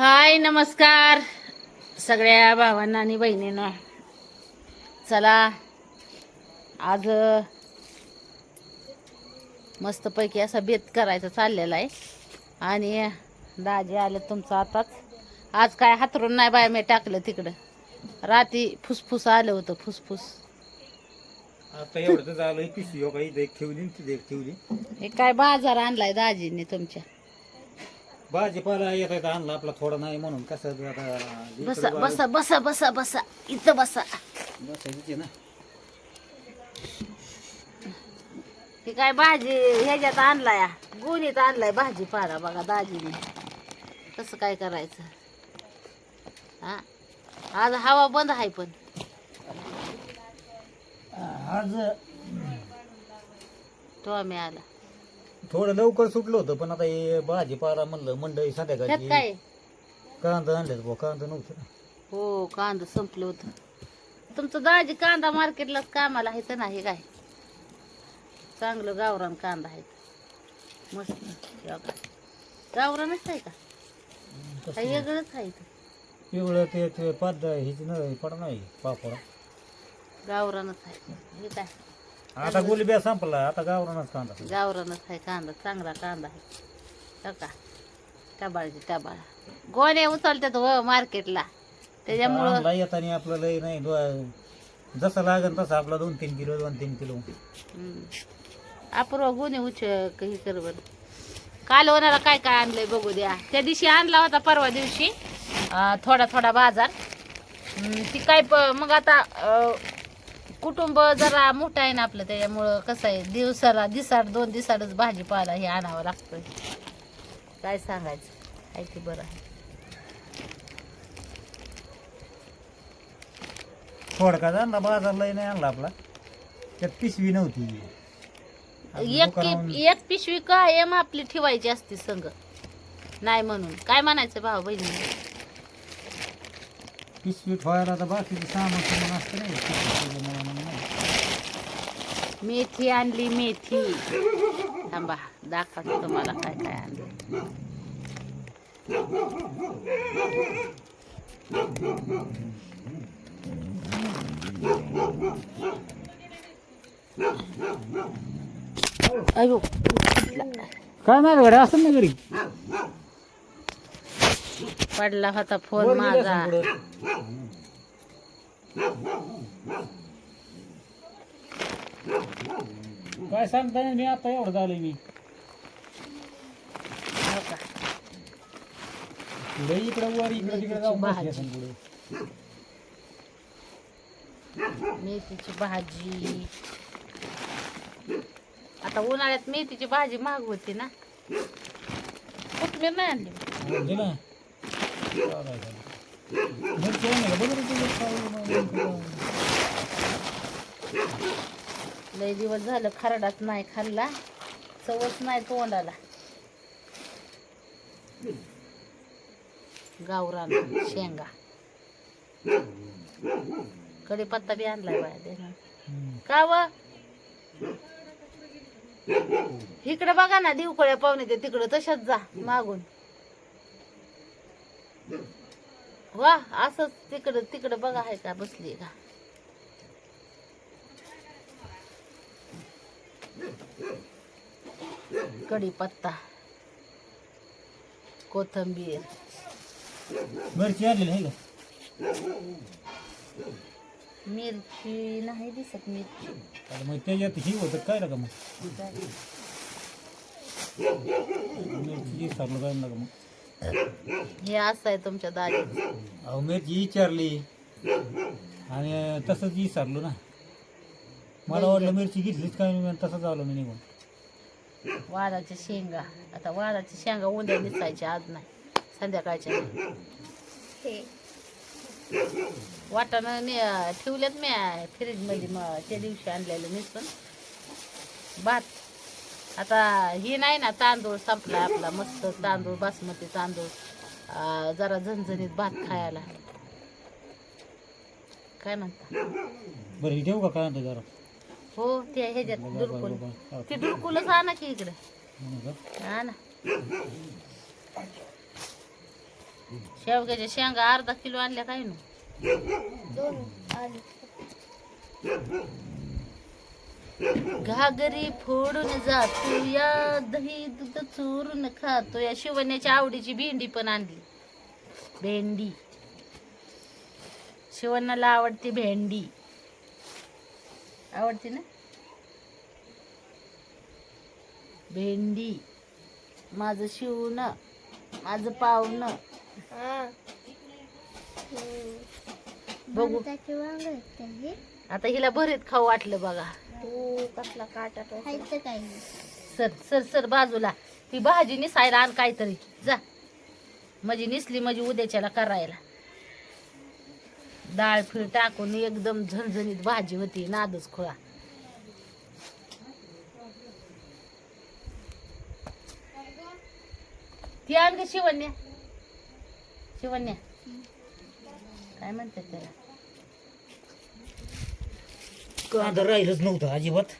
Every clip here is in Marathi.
हाय नमस्कार. सगळ्या भावांना आणि बहिणींना. चला आज मस्तपैकी असा बेत करायचा चाललेला आहे. आणि दाजी आले तुमचं आताच. आज काय हातरून नाही बाय मी टाकलं तिकडं. रात्री फुसफुस आलं होतं फुसफुस. आता एवढं झालं पिशवी हो ठेवली तिथे ठेवली. हे काय बाजार आणलाय दाजीने तुमच्या? भाजीपाला येता येता आणला आपला थोडा नाही म्हणून. कसं ते आता बसा बसा बसा बसा बसा. इथं बसा. बसायची ना. हे काय भाजी ह्याच्यात आणलाय गुणीत आणलाय भाजीपाला बघा दाजीने. कसं काय करायचं? हा? आज हवा बंद आहे पण. आज तो आम्ही आला. थोडं लवकर सुटलं होतं पण आता हे भाजीपाला म्हणलं मंडळी त्यात संध्याकाळची काय? कांदा आणले बुवा कांदा नव्हतं. ना हो कांदा संपलं होतं. तुमचं दाजी कांदा मार्केटलाच कामाला आहे तर नाही काय? चांगलं गावरान कांदा आहे मस्त हे बघा. गावरानच आहे का? काही वेगळंच आहे इथं. पिवळं ते ते न पडा नाही पापड. गावरानच आहे. हे काय? आता गुलब्या संपला. आता गावरानच कांदा. गावरानच आहे कांदा. चांगला कांदा आहे. हो का? टबाळची टबाळ गोण्या उचलतात व मार्केटला. त्याच्यामुळं आणला येताना आपलं लय नाही. दो- जसं लागेल तसं आपला दोन तीन किलो दोन तीन किलो. हम्म. अपूर्व गुन्हे उच काही कर बरं. काल होणारा काय काय आणलंय बघू द्या. त्या दिवशी आणला होता परवा दिवशी अं, थोडा थोडा बाजार. हम्म, ती काय प- मग आता अं, कुटुंब जरा मोठं आहे ना आपलं त्याच्यामुळं कसं आहे दिवसाला दिसाड दोन दिसाडच भाजीपाला हे आणावं लागतं काय सांगायचं? आहे ते बरं आहे. थोडका आणला बाजार लय नाही आणला आपला. त्यात पिशवी नव्हती. एक एक पिशवी कायम आपली ठेवायची असते संग नाही म्हणून. काय म्हणायचं भाऊ बहिणी ठेवायला तर बाकीचं सामान सामान असतं नाही नाही. मेथी आणली मेथी थांबा दाखवतो तुम्हाला काय काय आणलं अयो काय नाही घरी असं ना घरी पडला होता फोन माझा. काय सांगता नाही मी आता एवढं झालंय मी. हो का? लय इकडे वर इकडे तिकडे जाऊन भाजी. बसली पुढे. मेथीची भाजी. आता उन्हाळ्यात मेथीची भाजी महाग होती ना. कोथमीर नाही आणली हो, ना? बघ रे तुझं काय मग. लय दिवस झालं खरडाच नाही खाल्ला चवच नाही तोंडाला. गावरान शेंगा. कढीपत्ता बी आणलाय बाया का व? इकडे बघा ना दिवकळ्या पाहुणे ते तिकडं तशाच जा मागून. वा असंच तिकडं तिकडं बघा आहे का बसली का? कढीपत्ता कोथंबीर. मिरची आणलेली आहे का? मिरची नाही दिसत मिरची. मग त्याच्यात ही होतं काय ना का मग? मिरची. विचारलं काय ना का मग. हे असं आहे तुमच्या दारी अहो मिरची विचारली. आणि तसंच विचारलो ना. मला वाटलं मिरची घेतलीच काय नाही तसंच आलो मी निघून. वालाच्या शेंगा. आता वालाच्या शेंगा उद्या दिसायच्या आज नाही. संध्याकाळच्या नाही. वाटाणं मी ठेवल्यात मी फ्रीजमध्ये मग त्या दिवशी आणलेलं मी पण. भात. आता ही नाही ना तांदूळ संपला आपला मस्त तांदूळ बासमती तांदूळ. जरा झणझणीत भात खायला. काय म्हणता? बरं हे ठेवू का काय आणतं जरा? हो ते ह्याच्यात दुरकुल. ते दुरकुलच आणा की इकडे? हा ना. शेवग्याच्या शेंगा अर्धा किलो आणल्या काय ना? घागरी फोडून जातो या दही दूध चोरून खातो. या शिवण्याच्या आवडीची भेंडी पण आणली. भेंडी. शिवण्याला आवडते भेंडी. आवडते ना? भेंडी. माझं शिवणं माझं पावणं. बघू. आता हिला भरीत खाऊ वाटलं बघा. कसला काटा सर सर सर बाजूला. ती भाजी निसायला आण काहीतरी. जा. म्हणजे निसली म्हणजे उद्याच्याला करायला. डाळ फीळ टाकून एकदम झणझणीत भाजी होती नादच खुळा. ती आण ग शिवण्या. शिवण्या. काय म्हणतात त्याला? कांदा राहिलंच नव्हतं अजिबात.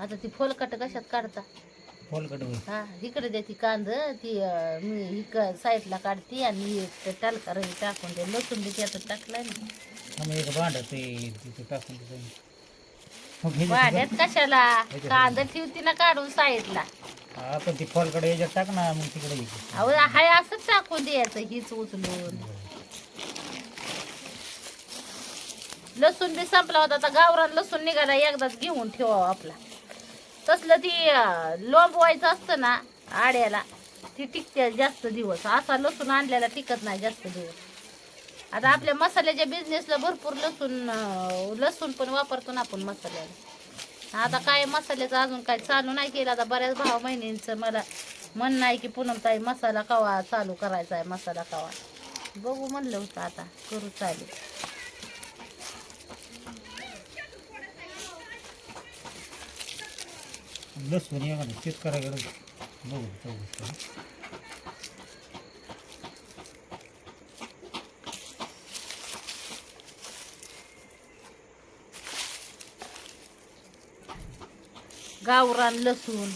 आता ती फोलकट कशात काढता? फॉलकट हा इकडे द्या ती कांद ती अं, मी इक साईडला काढते आणि ही ते टालका रवी टाकून ते लसूण बी त्याच्यात टाकलाय ना आम्ही एक भांड ते तिथे टाकून तिथे मग हे जे वाड्यात कशाला? कांदा ठेवती ना काढून साईडला. आपण ती फॉलकडे याच्यात टाक ना मग तिकडे. अहो हाय असंच टाकून द्यायचं हीच उचलून. लसूण बी संपला होता आता गावरान लसूण निघाला एकदाच घेऊन ठेवावं आपला. तसलं ती लोंबवायचं असतं ना आड्याला ती टिकते जास्त दिवस. असा लसूण आणलेला टिकत नाही जास्त दिवस. आता आपल्या मसाल्याच्या बिझनेसला भरपूर लसूण लसूण पण वापरतो ना आपण मसाल्याला. आता काय मसाल्याचं अजून काय चालू नाही केलं. आता बऱ्याच भाव महिन्यांचं मला म्हणणं आहे की पुन्हा ताई मसाला कवा चालू करायचा आहे? मसाला कवा? बघू म्हणलं होतं आता. करू चालेल. लसूण एखादं शेतकऱ्याकडे बघू चौकशी करू. गावरान लसूण.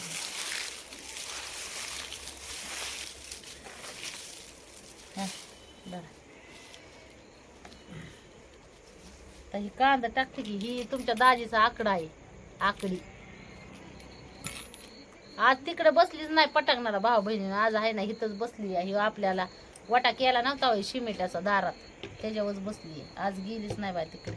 ही कांदा टाकते की ही तुमच्या दाजीचा आकडा आहे आकडी. आज तिकडे बसलीच नाही पटकणारा भाऊ बहिणी आज आहे ना इथंच बसली आहे. आपल्याला वटा केला नव्हता होय शिमेट्याचा दारात. त्याच्यावरच बसली आहे. आज गेलीच नाही बाय तिकडे.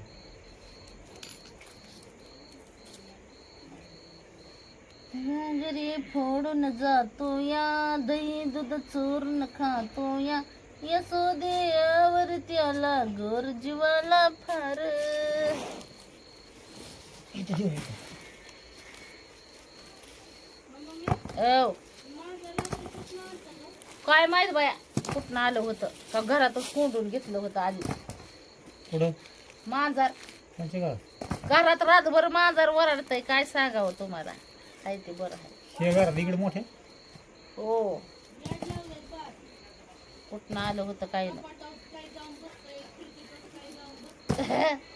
घरी फोडून जातो या दही दूध चोरून खातो या यशोदेवर त्याला गोर जीवाला फार औ. काय माहीत बाया कुठनं आलं होतं. का घरातच कोंडून घेतलं होतं आधी. पुढं मांजर. का घरात रातभर मांजर वरडतय काय सांगावं तुम्हाला? आहे ते बरं आहे हे घरात इकडे मोठे? हो. कुठनं आलं होतं काय ना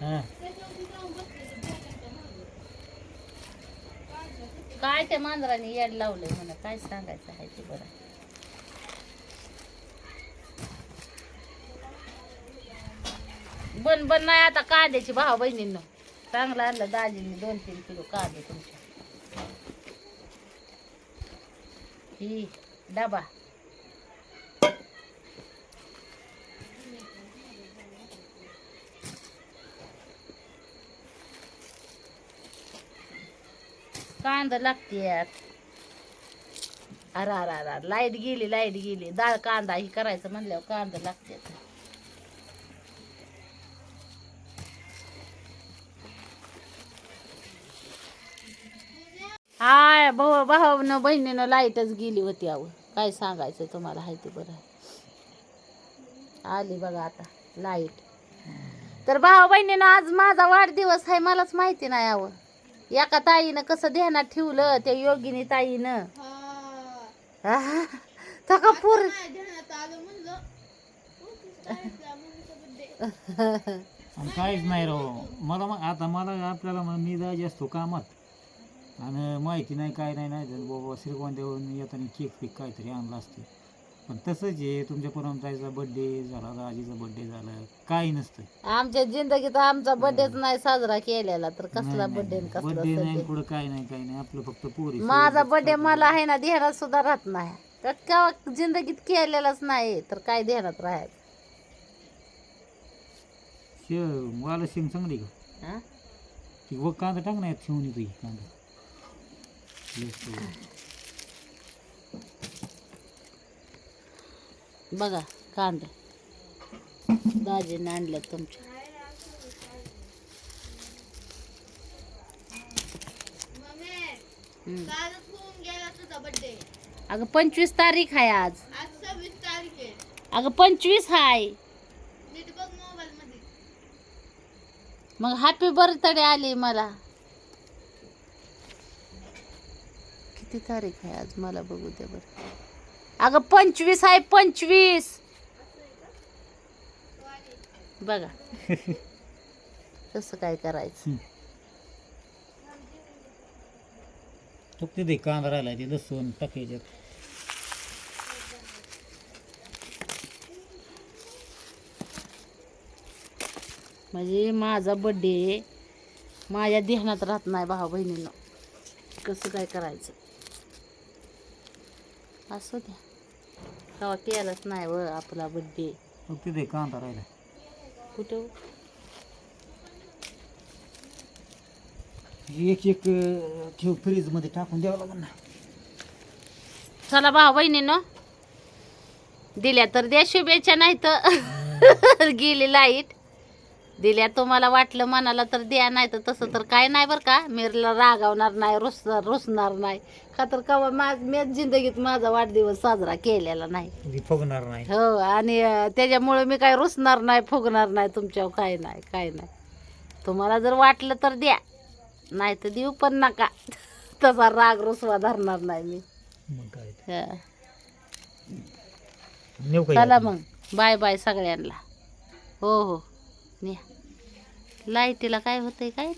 हां काय त्या मांजराने याड लावलंय म्हणा काय सांगायचं आहे ते बरं. बन बन नाही आता कांद्याची भाव बहिणींना. चांगलं आणलं दाजींनी दोन तीन किलो कांदे तुमच्या ही डबा. कांदा लागते अर अर अर लाइट गेली लाइट गेली. डाळ कांदा ही करायचं म्हणल्यावर कांदा लागते हाय भाऊ भावानं बहिणीनं लाईटच गेली होती अहो. काय सांगायचं तुम्हाला हाय ते बरं. आली बघा आता लाइट. तर भाऊ बहिणीनं आज माझा वाढदिवस आहे मलाच माहिती नाही अहो. एका ताईनं कसं ध्यानात ठेवलं त्या योगिनी ताईनं. का पूर आणि काहीच नाही राव. मला मग आता मला आपल्याला मग मी जायचे असतो कामात. आणि माहिती नाही काय नाही नाही बाबा श्रीगोंद्यावरून येताना केक पीक काहीतरी आणलं असते. पण तसंच आहे तुमच्या पुरमताईचा बड्डे झाला दाजीचा बड्डे झाला काही नसतं. आमच्या जिंदगीत आमचा बर्थडेच नाही साजरा केलेला तर कसला बर्थडे बड्डे नाही. पुढं काय नाही काय नाही. आपलं फक्त पोरी माझा बर्थडे मला आहे ना ध्यानात सुद्धा राहत नाही. तर केव्हा जिंदगीत केलेलाच नाही तर काय ध्यानात राहायचं? शे मला शेंग चांगली का? हा? ती व कांदा टाक ना ठेवून येतो कांदा. बघा कांदा. दाजीने आणलं तुमच्या. अगं पंचवीस तारीख आहे आज. अगं पंचवीस आहे मग हॅपी बर्थडे आली मला. किती तारीख आहे आज? मला बघू दे बरं. अगं पंचवीस आहे पंचवीस. बघा. कसं काय करायचं? फक्त ते कांदा राहिला ते लसूण टाकायच्यात म्हणजे माझा बड्डे माझ्या ध्यानात राहत नाही भाऊ बहिणीनं. कसं काय करायचं? असं द्या. कवा केलाच नाही व आपला बड्डे फक्त ते कांदा राहिला. कुठं? एक एक अं, ठेव फ्रीजमध्ये टाकून द्यावं लागेल ना. चला भाऊ बहिणीनं दिल्या तर द्या शुभेच्छा नाही तर गेली लाइट दिल्या तुम्हाला वाटलं मनाला तर द्या नाही तर तसं तर काय नाही बरं का. मिरला रागावणार नाही रुसणार रुसणार नाही. का तर कवा माझ मी जिंदगीत माझा वाढदिवस साजरा केलेला नाही. ती फुगणार नाही. हो आणि त्याच्यामुळे मी काय रुसणार नाही फुगणार नाही तुमच्यावर काय नाही काय नाही. तुम्हाला जर वाटलं तर द्या. नाही तर देऊ पण नका. तसा राग रुसवा धरणार नाही मी. चला? मग. बाय बाय सगळ्यांना. हो हो. न्या लाईटीला काय होतंय काय?